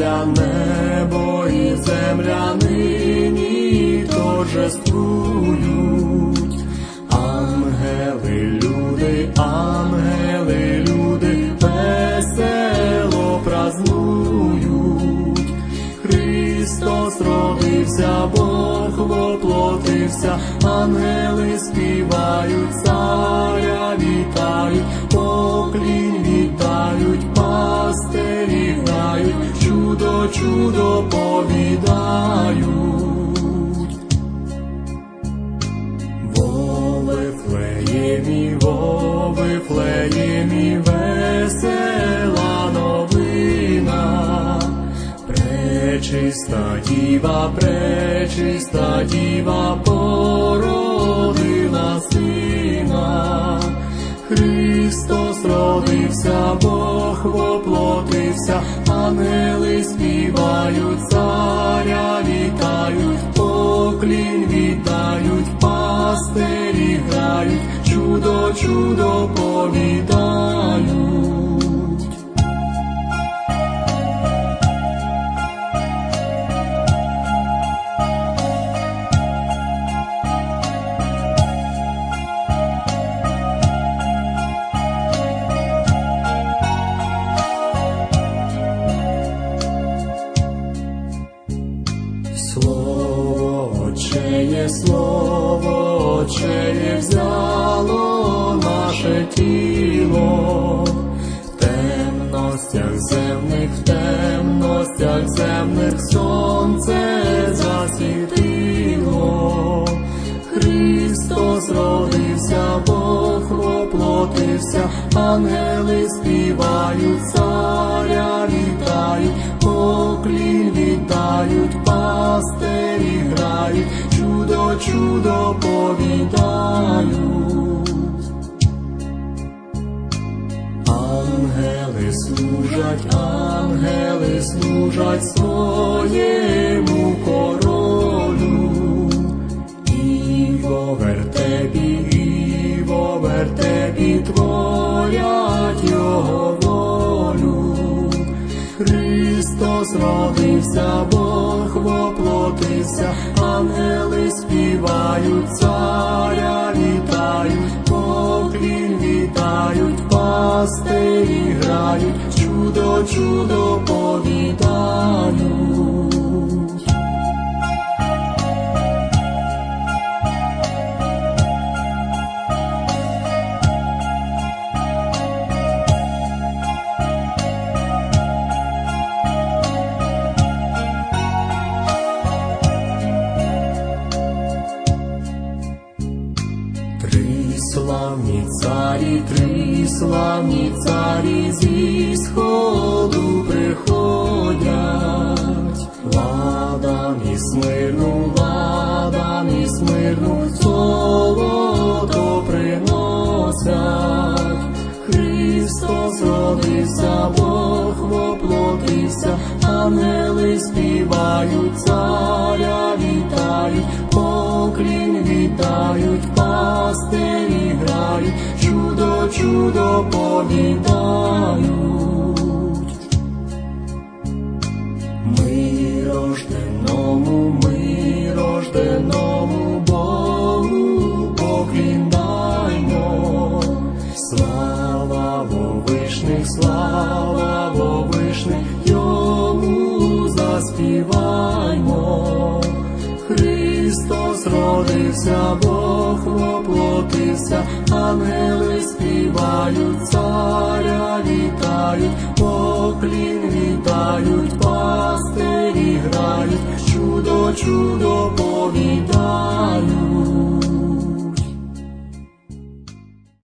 земля, небо і земля нині торжествують. Ангели, люди, ангели, люди, весело празнують. Христос родився, Бог воплотився, ангели співають, царя вітають, поклінь чудо, повідають. Во Вифлеємі, во Вифлеємі, весела новина. Пречиста діва, пречиста діва породила сина. Христос родився, Бог воплотився, ангели співають, царя вітають, поклінь вітають, пастирі грають, чудо, чудо повідають. Отчеє, слово Отчеє взяло наше тіло, в темностях земних, в темностях земних сонце засвітило. Христос родився, Бог воплотився, ангели співають, чудо, повідають. Ангели служать, ангели служать своєму королю. І во вертепі, і во вертепі творять його волю. Христос родився, Бог воплотився, ангели співають, царя вітають, поклін вітають, пастирі грають, чудо, чудо повідають. Славні царі, три славні царі зі сходу приходять. Ладан і смирну, ладан і смирну, золото приносять. Христос родився, Бог воплотився, ангели співають, чудо, повідають. Ми рожденому, ми рожденому Богу покліндаймо. Слава вовишних, слава вовишних, йому заспіваймо. Христос родився, воплотився, ангели співають, царя вітають, поклін вітають, пастирі грають, чудо, чудо.